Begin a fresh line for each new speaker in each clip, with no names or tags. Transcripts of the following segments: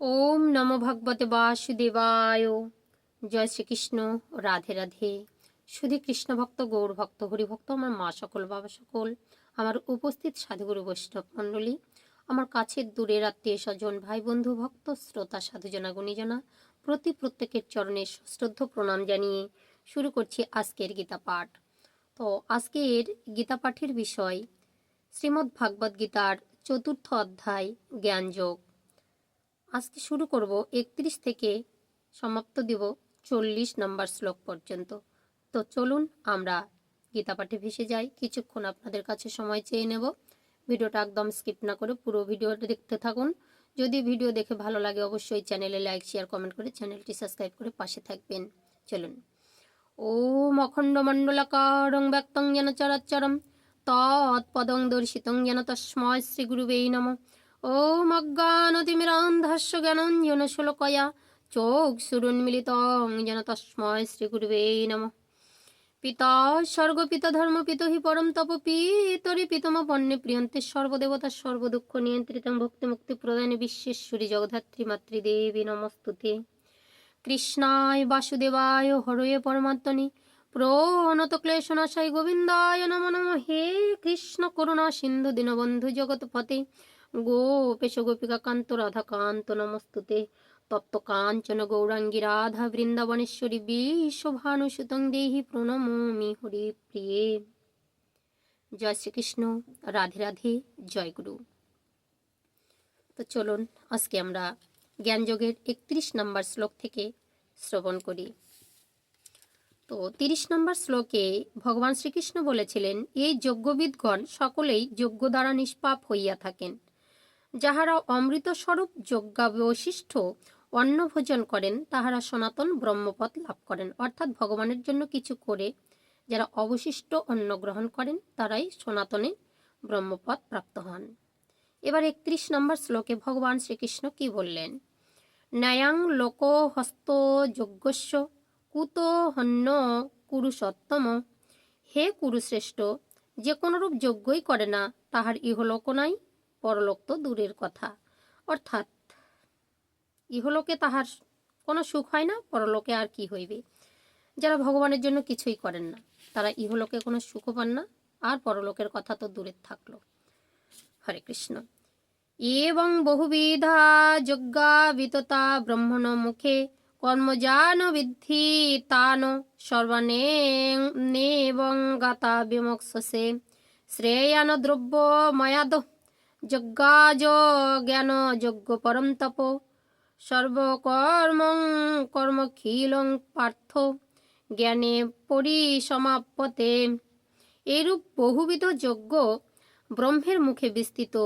ওম নমো ভগবতে বাসুদেবায়। জয় শ্রীকৃষ্ণ। রাধে রাধে। শুধু কৃষ্ণ ভক্ত, গৌর ভক্ত, হরিভক্ত, আমার মা সকল, বাবা সকল, আমার উপস্থিত সাধুগুরু বৈষ্ণব মণ্ডলী, আমার কাছের দূরের আত্মীয় স্বজন, ভাই বন্ধু, ভক্ত, শ্রোতা, সাধুজনা, গুণীজনা, প্রতি প্রত্যেকের চরণে শ্রদ্ধ প্রণাম জানিয়ে শুরু করছি আজকের গীতা পাঠ। তো আজকের গীতা পাঠের বিষয় শ্রীমদ্ ভাগবত গীতার চতুর্থ অধ্যায়, জ্ঞানযোগ। আজকে শুরু করব একত্রিশ থেকে সমাপ্ত দিব চল্লিশ নম্বর শ্লোক পর্যন্ত। তো চলুন আমরা গীতা পাঠে ভেসে যাই। কিছুক্ষণ আপনাদের কাছে সময় চেয়ে নেব। ভিডিওটা একদম স্কিপ না করে পুরো ভিডিওটা দেখতে থাকুন। যদি ভিডিও দেখে ভালো লাগে অবশ্যই চ্যানেলে লাইক, শেয়ার, কমেন্ট করে চ্যানেলটি সাবস্ক্রাইব করে পাশে থাকবেন। চলুন। ওম অখণ্ড মণ্ডলাকারং ব্যক্তং যেন চরাচরম তৎপদং দর্শিতং যেন তস্ময় শ্রী গুরুবেই নমঃ। অজ্ঞানতিমিরান্ধস্য জ্ঞানঞ্জন শুলকয়া চোখ সুরুন্মিলিতং যেন তস্ময় শ্রী গুরুবে নম পিতা স্বর্গপিতা ধর্মপিত হি পরম তপ পিতরি পিতম পণ্যে প্রিয়ন্তে সর্বদেবতা সর্বদুঃখ নিয়ন্ত্রিতং ভক্তি মুক্তি প্রদানে বিশ্বেশ্বরী জগধাত্রী মাতৃদেবী নমস্তুতে কৃষ্ণায় বাসুদেবায় হরয়ে পরমাত্মনি প্রণত ক্লেশনাশাই গোবিন্দায় নম নম। হে কৃষ্ণ করুণা সিন্ধু দীনবন্ধু জগৎপতে গোপেশ গোপিকা কান্ত রাধা কান্ত নমস্তুতে তপ্ত কাঞ্চন গৌরাঙ্গী রাধা বৃন্দাবনেশ্বরী বিশ্বভানুসুতং দেহি প্রণমমি হরি প্রিয়ে জয় শ্রীকৃষ্ণ রাধে রাধে জয় গুরু তো চলুন আজকে আমরা জ্ঞানযোগের একত্রিশ নম্বর শ্লোক থেকে শ্রবণ করি তো তিরিশ নম্বর শ্লোকে ভগবান শ্রীকৃষ্ণ বলেছিলেন এই যজ্ঞবিদগণ সকলেই যজ্ঞ দ্বারা নিষ্পাপ হইয়া থাকেন। যাহারা অমৃত স্বরূপ বৈশিষ্ট্য অন্ন ভোজন করেন, তাহারা সনাতন ব্রহ্মপদ লাভ করেন। অর্থাৎ ভগবানের জন্য কিছু করে যারা অবশিষ্ট অন্ন গ্রহণ করেন, তারাই সনাতনে ব্রহ্মপদ প্রাপ্ত হন। এবার একত্রিশ নম্বর শ্লোকে ভগবান শ্রীকৃষ্ণ কি বললেন? ন্যায়াং লোক হস্ত যজ্ঞস্য, কুত হন্য কুরুষোত্তম। হে কুরুশ্রেষ্ঠ, যে কোনরূপ যজ্ঞই করে না, তাহার ইহলোক নাই। পরলোক তো দূরের কথা। অর্থাৎ ইহলোকে তাহার কোনো সুখ হয় না, পরলোকে আর কি হইবে? যারা ভগবানের জন্য কিছুই করেন না, তারা ইহলোকে কোনো সুখও পান না, আর পরলোকের কথা তো দূরে থাকল। হরে কৃষ্ণ। এবং বহুবিধা যজ্ঞা ব্রহ্মণ মুখে কর্মজান বিদ্ধি তান সর্বানেবং গাতা বিমোক্ষসে শ্রেয়ান দ্রব্য ময়াদ যজ্ঞাজ জ্ঞান যজ্ঞ পরম তপ। সর্বকর্ম কর্মখিলং পার্থ। জ্ঞানে পরিসমাপতে এরূপ বহুবিধ যজ্ঞ ব্রহ্মের মুখে বিস্তৃত,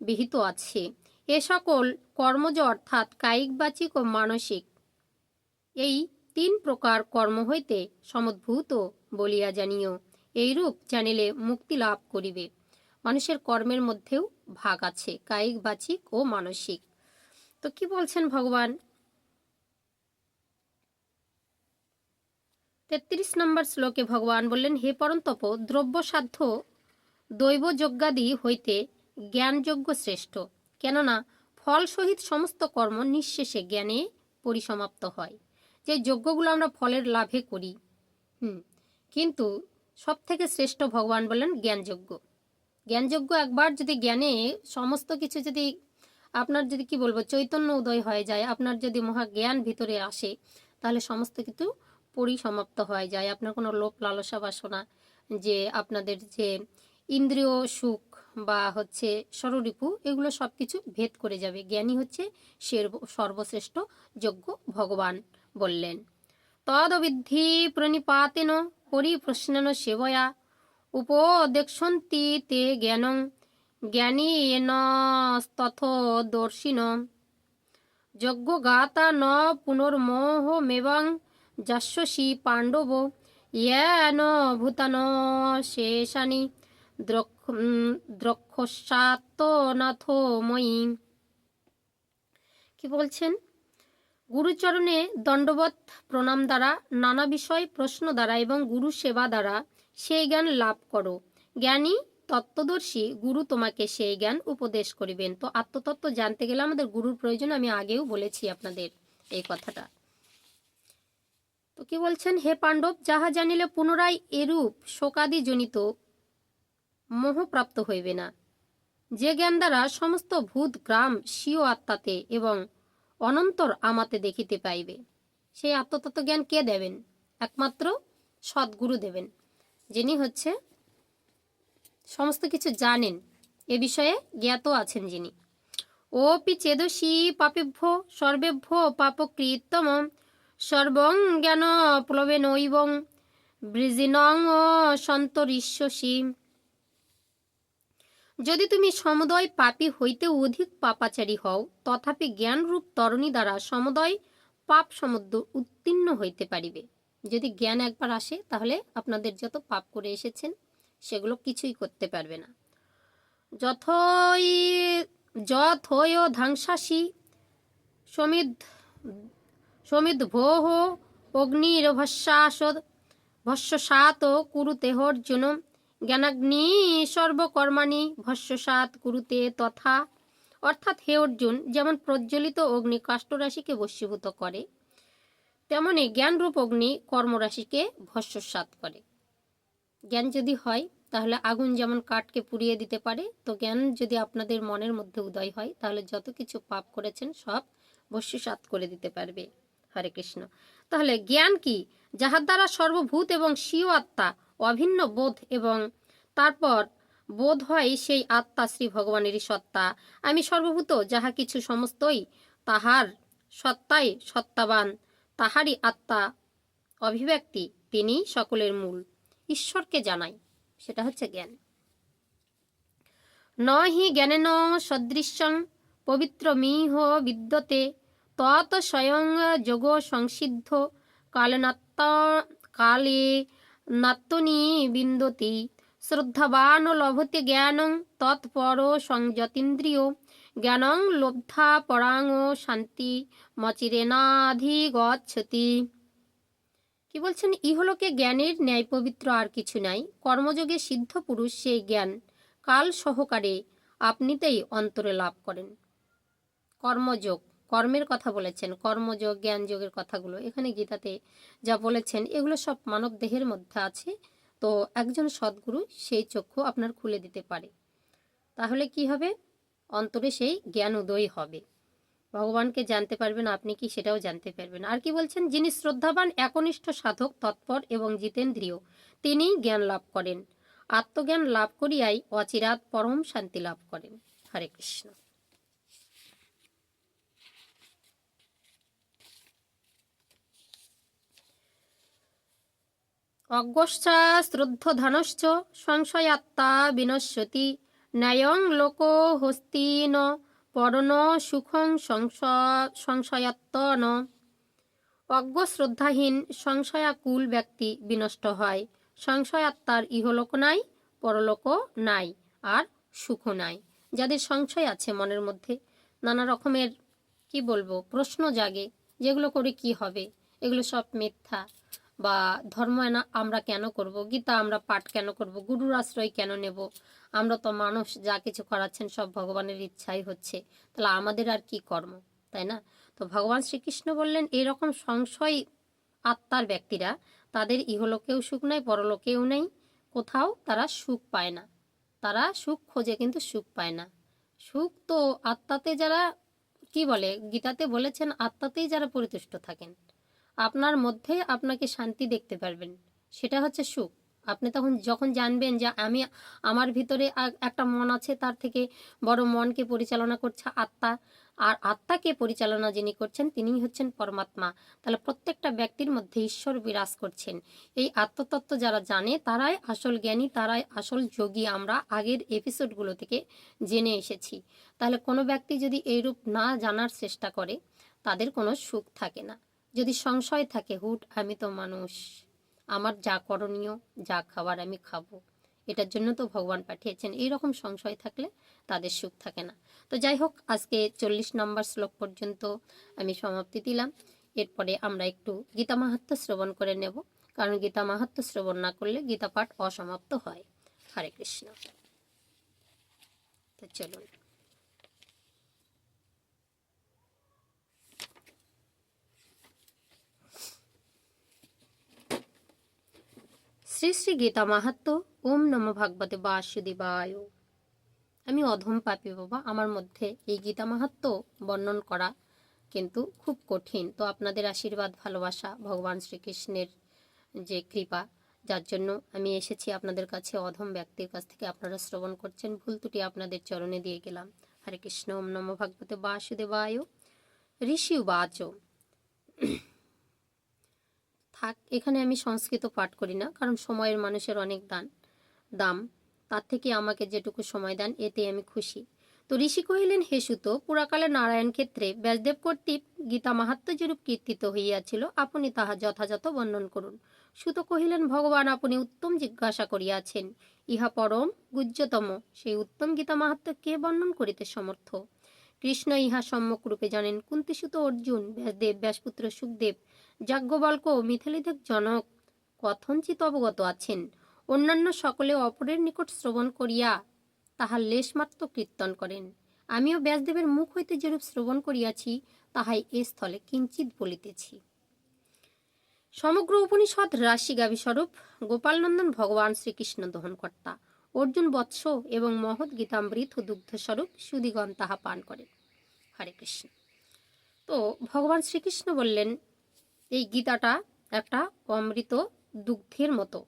বিহিত আছে। এ সকল কর্মজ অর্থাৎ কায়িক, বাচিক ও মানসিক। এই তিন প্রকার কর্ম হইতে সমদ্ভূত বলিয়া জানিও। এইরূপ জানিলে মুক্তি লাভ করিবে। মানুষের কর্মের মধ্যেও ভাগ আছে, কায়িক, বাচিক ও মানসিক। তো কি বলছেন ভগবান? তেত্রিশ নম্বর শ্লোকে ভগবান বললেন, হে পরন্তপ দ্রব্য সাধ্য দৈব যজ্ঞাদি হইতে জ্ঞানযোগ্য শ্রেষ্ঠ। কেননা ফল সহিত সমস্ত কর্ম নিঃশেষে জ্ঞানে পরিসমাপ্ত হয়। যে যজ্ঞগুলো আমরা ফলের লাভে করি, হুম, কিন্তু সব থেকে শ্রেষ্ঠ ভগবান বললেন জ্ঞানযোগ্য জ্ঞানযোগ্য একবার যদি জ্ঞানে সমস্ত কিছু যদি আপনার যদি কি বলব, চৈতন্য উদয় হয়ে যায়, আপনার যদি মহা জ্ঞান ভিতরে আসে, তাহলে সমস্ত কিছু পরিসমাপ্ত হয়ে যায়। আপনার কোনো লোভ লালসা বাসনা, যে আপনাদের যে ইন্দ্রিয় সুখ বা হচ্ছে সররিপু এগুলো সব কিছু ভেদ করে যাবে। জ্ঞানী হচ্ছে সর্বশ্রেষ্ঠ যোগ্য ভগবান বললেন। তদবিদ্ধি প্রণিপাতেন পরিপ্রশ্নন সেবয়া। উপদেক্ষন্তি তে জ্ঞানং জ্ঞানীনস্তথদর্শিন যজ্ঞগাতা ন পুনর্মোহমেবং যশ্বসি পাণ্ডব येन ভূতান শেষানি দ্রক্ষসাত্তনাথ ময়ী। কি বলছেন? গুরুচরণে দণ্ডবত প্রণাম দ্বারা নানা বিষয় প্রশ্ন দ্বারা এবং গুরু সেবা দ্বারা সেই জ্ঞান লাভ করো। জ্ঞানী, তত্ত্বদর্শী গুরু তোমাকে সেই জ্ঞান উপদেশ করিবেন। তো আত্মতত্ত্ব জানতে গেলে আমাদের গুরুর প্রয়োজন, আমি আগেও বলেছি আপনাদের এই কথাটা। তো কি বলছেন? হে পাণ্ডব, যাহা জানিলে পুনরায় এরূপ শোকাদি জনিত মোহপ্রাপ্ত হইবে না। যে জ্ঞান দ্বারা সমস্ত ভূত, গ্রাম, স্বীয় আত্মাতে এবং অনন্তর আমাতে দেখিতে পাইবে, সেই আত্মতত্ত্ব জ্ঞান কে দেবেন? একমাত্র সদ্গুরু দেবেন। যিনি হচ্ছে সমস্ত কিছু জানেন, এ বিষয়ে জ্ঞাত আছেন যিনি। ওপি চেদসী পাপেভ্য সর্বেভ্য পাপকৃতম সর্বং জ্ঞান প্লবে নৈবং বৃজিনং সন্তরিষ্যসী। যদি তুমি সমুদয় পাপী হইতে অধিক পাপাচারী হও, তথাপি জ্ঞানরূপ তরণী দ্বারা সমুদয় পাপ সমুদ্র উত্তীর্ণ হইতে পারিবে। যদি জ্ঞান একবার আসে, তাহলে আপনাদের যত পাপ করে এসেছেন, সেগুলো কিছুই করতে পারবে না। যথই যথয় ধ্বংসাসী সমিদ সমিদ ভোহ অগ্নির্ভস্যাস ভস্যসাত কুরুতে অর্জুন জ্ঞানাগ্নি সর্বকর্মাণি, ভস্যসাত কুরুতে তথা, অর্থাৎ হে অর্জুন, যেমন প্রজ্বলিত অগ্নি কাষ্টরাশিকে বশীভূত করে তেমনি জ্ঞানরূপ অগ্নি কর্মরাশিকে ভস্যসাত করে। জ্ঞান যদি হয়, তাহলে আগুন যেমন কাঠকে পুড়িয়ে দিতে পারে, তো জ্ঞান যদি আপনাদের মনের মধ্যে উদয় হয়, তাহলে যত কিছু পাপ করেছেন, সব ভস্যসাত করে দিতে পারবে। হরে কৃষ্ণ। তাহলে জ্ঞান কি? যাহার দ্বারা সর্বভূত এবং স্বীয় আত্মা অভিন্ন বোধ এবং তারপর বোধ হয় সেই আত্মা শ্রী ভগবানেরই সত্তা। আমি সর্বভূত, যাহা কিছু সমস্তই তাহার সত্তাই সত্তাবান। তাহারই আত্মা অভিব্যক্তি তিনি সকলের মূল। ঈশ্বরকে জানাই, সেটা হচ্ছে জ্ঞান। ন হি জ্ঞানেন সদৃশ্যং পবিত্রমিহ বিদ্যতে, তৎ স্বয়ং যোগ সংসিদ্ধ কালনাত্ত কালে নাত্তনি বিন্দতি। শ্রদ্ধাবান লভতে জ্ঞানং, তৎপর সংযতীন্দ্রিয়। জ্ঞানং লব্ধা পরাং ও শান্তি মচিরেনাধিগচ্ছতি কি বলছেন? ইহলোকে জ্ঞানের ন্যায় পবিত্র আর কিছু নাই। কর্মযোগে সিদ্ধ পুরুষ সেই জ্ঞান কাল সহকারে আপনিতেই অন্তরে লাভ করেন। কর্মযোগ, কর্মের কথা বলেছেন, কর্মযোগ জ্ঞান যোগের কথাগুলো। এখানে গীতাতে যা বলেছেন, এগুলো সব মানব দেহের মধ্যে আছে। তো একজন সদ্গুরু সেই চক্ষু আপনার খুলে দিতে পারে। তাহলে কি হবে? অন্তরে সেই জ্ঞান উদয় হবে। ভগবানকে জানতে পারবেন, আপনি কি সেটাও জানতে পারবেন। আর কি বলছেন? যিনি শ্রদ্ধাবান, একনিষ্ঠ সাধক, তৎপর এবং জিতেন্দ্রীয়, তিনিই জ্ঞান লাভ করেন। আত্মজ্ঞান লাভ করিয়াই অচিরাত পরম শান্তি লাভ করেন। হরে কৃষ্ণ। অজ্ঞশ্চা শ্রদ্ধধানশ্চ, সংশয়াত্মা বিনশ্যতি ন্যায়ং লোক হস্তি হস্তিন পরণ সুখং সংশ- সংশয়াত্মন অজ্ঞ শ্রদ্ধাহীন সংশয়াকুল ব্যক্তি বিনষ্ট হয়। সংশয়াত্মার ইহলোক নাই পরলোক নাই, আর সুখ নাই। যাদের সংশয় আছে মনের মধ্যে, নানা রকমের, কি বলব, প্রশ্ন জাগে, যেগুলো করে কি হবে? এগুলো সব মিথ্যা। বা ধর্ম আমরা কেন করব? গীতা আমরা পাঠ কেন করব? গুরুর আশ্রয় কেন নেব? আমরা তো মানুষ, যা কিছু করাচ্ছেন সব ভগবানের ইচ্ছাই হচ্ছে। তাহলে আমাদের আর কি কর্ম, তাই না? তো ভগবান শ্রীকৃষ্ণ বললেন, এরকম সংশয় আত্মার ব্যক্তিরা, তাদের ইহলোকেও সুখ নাই, পরলোকেও নেই। কোথাও তারা সুখ পায় না। তারা সুখ খোঁজে, কিন্তু সুখ পায় না। সুখ তো আত্মাতে যারা, কি বলে, গীতাতে বলেছেন, আত্মাতেই যারা পরিতুষ্ট থাকেন। আপনার মধ্যে আপনাকে শান্তি দেখতে পারবেন। সেটা হচ্ছে সুখ। আপনি তখন যখন জানবেন যে আমি আমার ভিতরে একটা মন আছে, তার থেকে বড় মনকে পরিচালনা করছে আত্মা। আর আত্মাকে পরিচালনা যিনি করছেন, তিনিই হচ্ছেন পরমাত্মা। তাহলে প্রত্যেকটা ব্যক্তির মধ্যে ঈশ্বর বিরাজ করছেন। এই আত্মতত্ত্ব যারা জানে, তারাই আসল জ্ঞানী, তারাই আসল যোগী। আমরা আগের এপিসোডগুলো থেকে জেনে এসেছি। তাহলে কোনো ব্যক্তি যদি এইরূপ না জানার চেষ্টা করে, তাদের কোনো সুখ থাকে না। যদি সংশয় থাকে, হুট, আমি তো মানুষ। আমার যা করণীয়, যা খাবার আমি খাব। এটার জন্য তো ভগবান পাঠিয়েছেন। এই রকম সংশয় থাকলে তাদের সুখ থাকে না। তো যাই হোক, আজকে চল্লিশ নম্বর শ্লোক পর্যন্ত আমি সমাপ্তি দিলাম। এরপরে আমরা একটু গীতা মাহাত্ম্য শ্রবণ করে নেব। কারণ গীতা মাহাত্ম্য শ্রবণ না করলে গীতা পাঠ অসমাপ্ত হয়। হরে কৃষ্ণ। তো চলুন। শ্রী শ্রী গীতা মাহাত্ম, ওম নম ভাগবতে বাসুদেবায়। আমি অধম পাপি বাবা, আমার মধ্যে এই গীতা মাহাত্ম বর্ণন করা কিন্তু খুব কঠিন। তো আপনাদের আশীর্বাদ, ভালোবাসা, ভগবান শ্রীকৃষ্ণের যে কৃপা, যার জন্য আমি এসেছি আপনাদের কাছে, অধম ব্যক্তির কাছ থেকে আপনারা শ্রবণ করছেন, ভুল ত্রুটি আপনাদের চরণে দিয়ে গেলাম। হরে কৃষ্ণ, ওম নম ভাগবতে বাসুদেবায়। ঋষি উবাচ। থাক, এখানে আমি সংস্কৃত পাঠ করি না, কারণ সময়ের মানুষের অনেক দান, দাম। তার থেকে আমাকে যেটুকু সময় দেন এতে আমি খুশি। তো ঋষি কহিলেন, হে সুত, পুরাকালে নারায়ণ ক্ষেত্রে ব্যাসদেব কর্তৃক গীতা মাহাত্ম যেরূপ কীর্তিত হইয়াছিল, আপনি তাহা যথাযথ বর্ণন করুন। সুত কহিলেন, ভগবান আপনি উত্তম জিজ্ঞাসা করিয়াছেন, ইহা পরম গুজ্জতম। সেই উত্তম গীতা মাহাত্ম কে বর্ণন করিতে সমর্থ? কৃষ্ণ ইহা সম্যক রূপে জানেন কুন্তিসুত অর্জুন, ব্যাসদেব, ব্যাসপুত্র সুখদেব যাজ্ঞবল্ক মিথিলিদেব জনক কথঞ্চিত অবগত আছেন। অন্যান্য সকলে অপরের নিকট শ্রবণ করিয়া তাহার লেশমাত্র কীর্তন করেন। আমিও ব্যাসদেবের মুখ হইতে যেরূপ শ্রবণ করিয়াছি, তাহাই এ স্থলে কিঞ্চিত বলিতেছি। সমগ্র উপনিষদ রাশি গাভী স্বরূপ গোপালনন্দন ভগবান শ্রীকৃষ্ণ দহনকর্তা, অর্জুন বৎস এবং মহৎ গীতামৃত দুগ্ধস্বরূপ সুদিগণ তাহা পান করেন। হরে কৃষ্ণ। তো ভগবান শ্রীকৃষ্ণ বললেন এই গীতাটা একটা অমৃত দুগ্ধের মতো।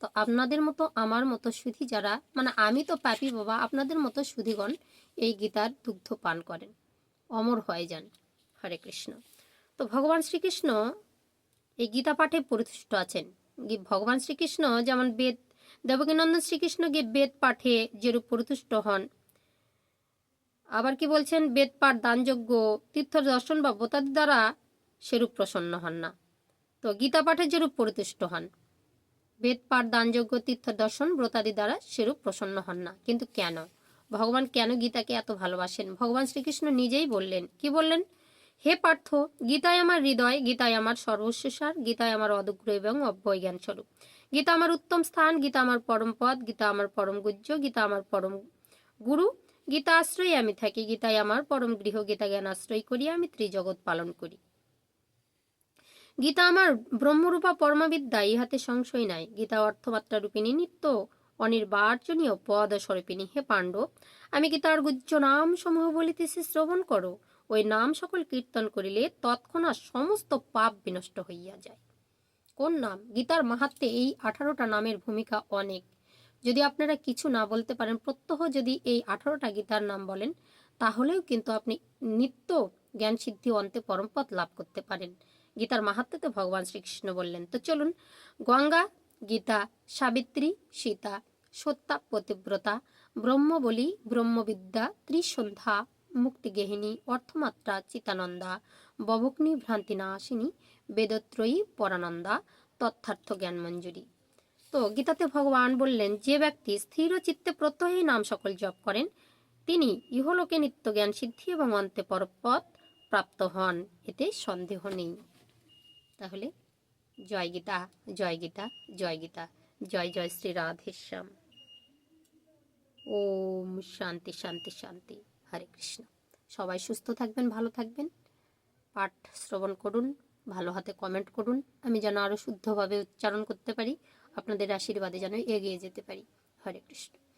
তো আপনাদের মতো, আমার মতো সুধি যারা মানে আমি তো পাপি বাবা, আপনাদের মতো সুধিগণ এই গীতার দুগ্ধ পান করেন। অমর হয়ে যান। হরে কৃষ্ণ। তো ভগবান শ্রীকৃষ্ণ এই গীতা পাঠে প্রতিষ্ঠিত আছেন। ভগবান শ্রীকৃষ্ণ যেমন বেদ, দেবকীনন্দন শ্রীকৃষ্ণ গিয়ে বেদ পাঠে যেরূপ পরিতুষ্ট হন, আবার কি বলছেন? বেদ পাঠ দানযোগ্য, তীর্থ দর্শন বা বোতাদি দ্বারা সেরূপ প্রসন্ন হন না। তো গীতা পাঠে যেরূপ পরিতুষ্ট হন, বেদ, পাঠ দানযোগ্য তীর্থ, দর্শন, ব্রতাদি দ্বারা সেরূপ প্রসন্ন হন না। কিন্তু কেন? ভগবান কেন গীতাকে এত ভালোবাসেন? ভগবান শ্রীকৃষ্ণ নিজেই বললেন, কি বললেন? হে পার্থ, গীতায় আমার হৃদয়, গীতায় আমার সর্বস্ব সার গীতায় আমার অদগ্র এবং অব্যয় জ্ঞান স্বরূপ গীতা আমার উত্তম স্থান, গীতা আমার পরম পদ, গীতা আমার পরম গুজ্জ, গীতা আমার পরম গুরু, গীতা আশ্রয়ে আমি থাকি, গীতায় আমার পরম গৃহ, গীতা জ্ঞান আশ্রয় করিয়া আমি ত্রিজগৎ পালন করি। গীতা আমার ব্রহ্মরূপা পরমাবিদ্যা, ইহাতে সংশয় নাই। গীতা অর্থমাত্রা রূপিণী নিত্য অনির্বাচনীয় পদ স্বরূপিণী হে পাণ্ডব, আমি গীতার গুজ্জ নাম সমূহ বলিতেছি শ্রবণ করো? ওই নাম সকল কীর্তন করিলে তৎক্ষণাৎ সমস্ত পাপ বিনষ্ট হইয়া যায়। কোন নাম? গীতার মাহাত্মে এই আঠারোটা নামের ভূমিকা অনেক। যদি আপনারা কিছু না বলতে পারেন, প্রত্যহ যদি এই আঠারোটা গীতার নাম বলেন, তাহলেও কিন্তু আপনি নিত্য জ্ঞান সিদ্ধি অন্তে পরমপদ লাভ করতে পারেন। গীতার মাহাত্ম্যতে ভগবান শ্রীকৃষ্ণ বললেন, তো চলুন, গঙ্গা, গীতা, সাবিত্রী, সীতা সত্যা পতিব্রতা, ব্রহ্মবলী, ব্রহ্মবিদ্যা, ত্রিসন্ধ্যা মুক্তিগেহিনী অর্থমাত্রা, চিতানন্দা, ববগ্নি, ভ্রান্তিনাশিনী, বেদত্রয়ী, পরানন্দা, তথ্যার্থ জ্ঞান মঞ্জুরি তো গীতাতে ভগবান বললেন, যে ব্যক্তি স্থির চিত্তে প্রত্যহী নাম সকল জপ করেন, তিনি ইহলোকে নিত্য জ্ঞান সিদ্ধি এবং অন্তে পরপথ প্রাপ্ত হন, এতে সন্দেহ নেই। তাহলে জয় গীতা জয় গীতা জয় গীতা, জয় জয় শ্রী রাধেশ্যাম ওম শান্তি শান্তি শান্তি। হরে কৃষ্ণ। সবাই সুস্থ থাকবেন, ভালো থাকবেন। পাঠ শ্রবণ করুন, ভালো হাতে কমেন্ট করুন। আমি যেন আরও শুদ্ধভাবে উচ্চারণ করতে পারি, আপনাদের আশীর্বাদে যেন এগিয়ে যেতে পারি। হরে কৃষ্ণ।